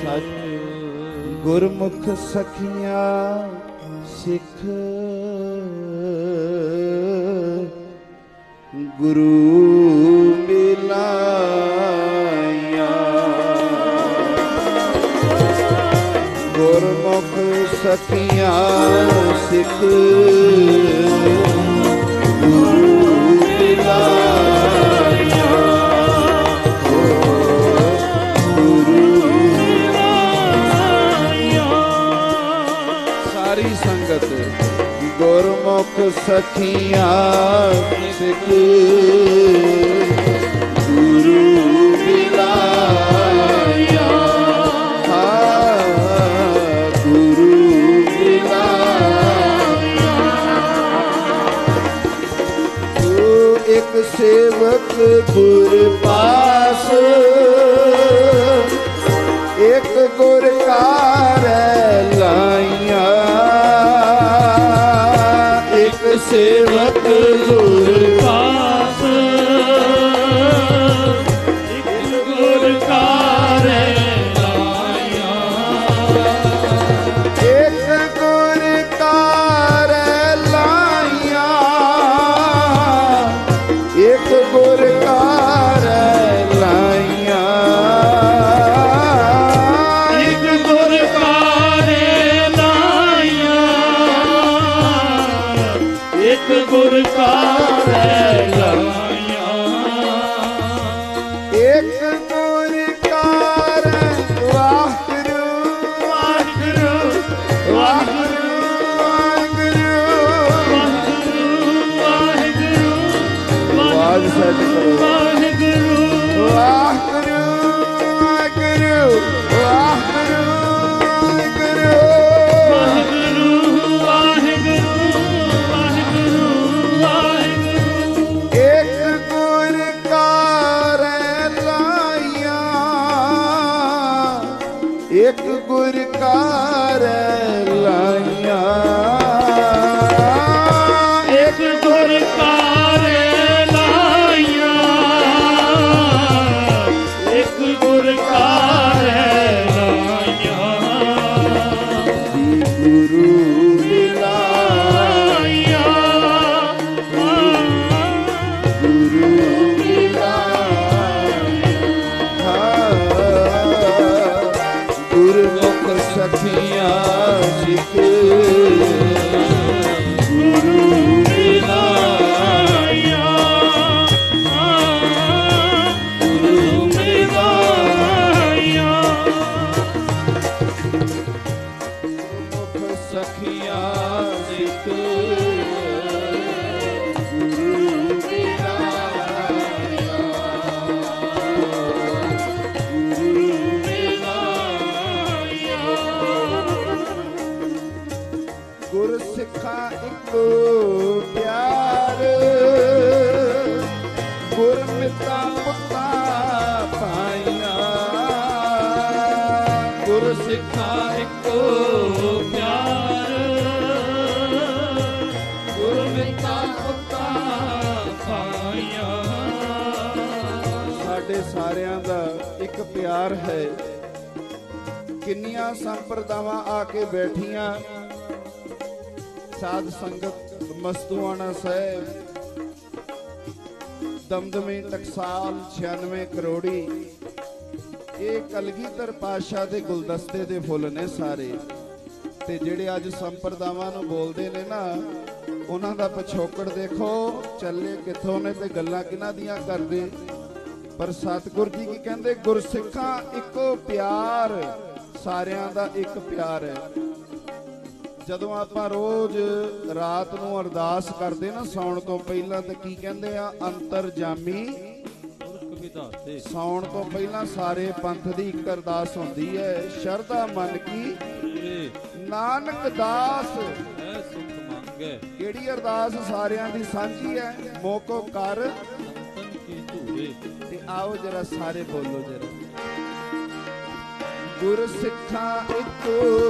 ਸੱਚ ਗੁਰਮੁਖ ਸਖੀਆਂ ਸਿੱਖ ਗੁਰੂ ਮਿਲਾਇਆ ਗੁਰਮੁਖ ਸਖੀਆਂ ਸਿੱਖ ਗੁਰੂ ਮਿਲਾਇਆ ਸਖੀਆਂ ਸਿੱਖ ਗੁਰੂ ਮਿਲਾਇਆ ਹਾਂ, ਗੁਰੂ ਮਿਲਾਇਆ ਤੂੰ ਇੱਕ ਸੇਵਕ ਗੁਰ ਪਾਸ ਇੱਕ ਗੁਰ ਕਾਰ ਇੱਕ ਗੁਰ ਕਾਰ ਲਾਈਆਂ। ਸਖੀਆਂ ਸ਼ਿਕ ਪਿਆਰ ਹੈ। ਕਿੰਨੀਆਂ ਸੰਪਰਦਾਵਾਂ ਆ ਕੇ ਬੈਠੀਆਂ। ਸਾਧ ਸੰਗਤ ਮਸਤੂਆਣਾ ਸਾਹਿਬ। ਦਮਦਮੇ ਟਕਸਾਲ 96 ਕਰੋੜੀ। ਇਹ ਕਲਗੀਧਰ ਪਾਸ਼ਾ ਦੇ ਗੁਲਦਸਤੇ ਦੇ ਫੁੱਲ ਨੇ ਸਾਰੇ। ਤੇ ਜਿਹੜੇ ਅੱਜ ਸੰਪਰਦਾਵਾਂ ਨੂੰ ਬੋਲਦੇ ਨੇ ਨਾ, ਉਹਨਾਂ ਦਾ ਪਿਛੋਕੜ ਦੇਖੋ, ਚੱਲੇ ਕਿੱਥੋਂ ਨੇ ਤੇ ਗੱਲਾਂ ਕਿਹਨਾਂ ਦੀਆਂ ਕਰਦੇ। ਪਰ ਸਤਿਗੁਰ ਜੀ ਕੀ ਕਹਿੰਦੇ, ਗੁਰਸਿੱਖਾਂ ਇੱਕੋ ਪਿਆਰ, ਸਾਰਿਆਂ ਦਾ ਇੱਕ ਪਿਆਰ ਹੈ। ਜਦੋਂ ਆਪਾਂ ਰੋਜ਼ ਰਾਤ ਨੂੰ ਅਰਦਾਸ ਕਰਦੇ ਨਾ ਸੌਣ ਤੋਂ ਪਹਿਲਾਂ ਤੇ ਕੀ ਕਹਿੰਦੇ ਆ? ਅੰਤਰਜਾਮੀ ਸੌਣ ਤੋਂ ਪਹਿਲਾਂ ਸਾਰੇ ਪੰਥ ਦੀ ਇੱਕ ਅਰਦਾਸ ਹੁੰਦੀ ਹੈ, ਸ਼ਰਧਾ ਮਨ ਕੀ? ਨਾਨਕ ਦਾਸ। ਸੁਖ ਮੰਗੈ ਕਿਹੜੀ ਅਰਦਾਸ ਸਾਰਿਆਂ ਦੀ ਸਾਂਝੀ ਹੈ? ਮੋਕੋ ਕਰ। ਸੰਤਨ ਕੀ ਧੂਰੇ ਤੇ ਆਓ ਜਰਾ ਸਾਰੇ ਬੋਲੋ ਜਰਾ। ਗੁਰ ਸਿੱਖਾਂ ਇੱਕੋ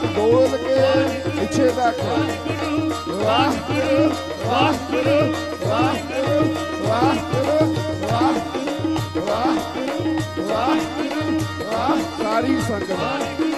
ਪੁੱਤਾ ਬੋਲ ਕੇ ਪਿੱਛੇ ਤੱਕ ਵਾਹਿਗੁਰੂ ਵਾਹਿਗੁਰੂ ਵਾਹਿਗੁਰੂ ਵਾਹਿਗੁਰੂ ਵਾਹਿਗੁਰੂ ਵਾਹਿਗੁਰੂ ਵਾਹਿਗੁਰੂ ਵਾਹ ਸਾਰੀ ਸੰਗਤ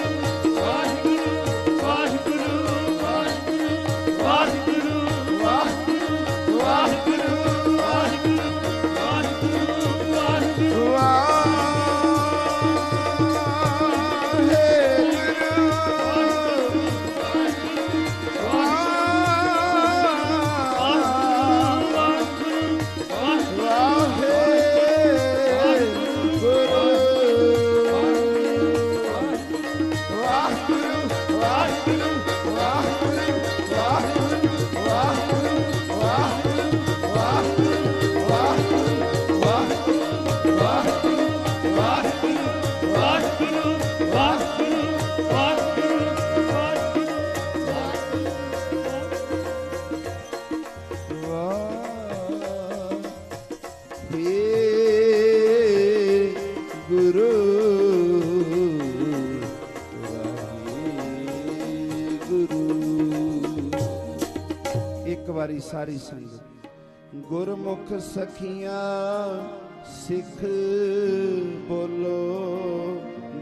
ਗੁਰੂ। ਇੱਕ ਵਾਰੀ ਸਾਰੀ ਸੰਗਤ। ਗੁਰਮੁਖ ਸਖੀਆਂ, ਸਿੱਖ ਬੋਲੋ,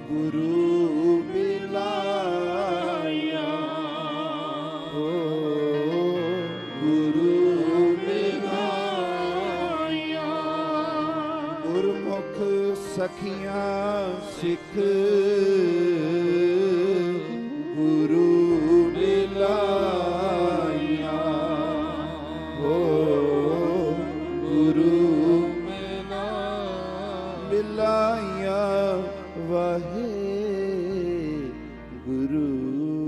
ਗੁਰੂ ਮਿਲਾਇਆ। ਓ ਗੁਰੂ ਮਿਲਾਇਆ। ਗੁਰਮੁਖ ਸਖੀਆਂ, ਸਿੱਖ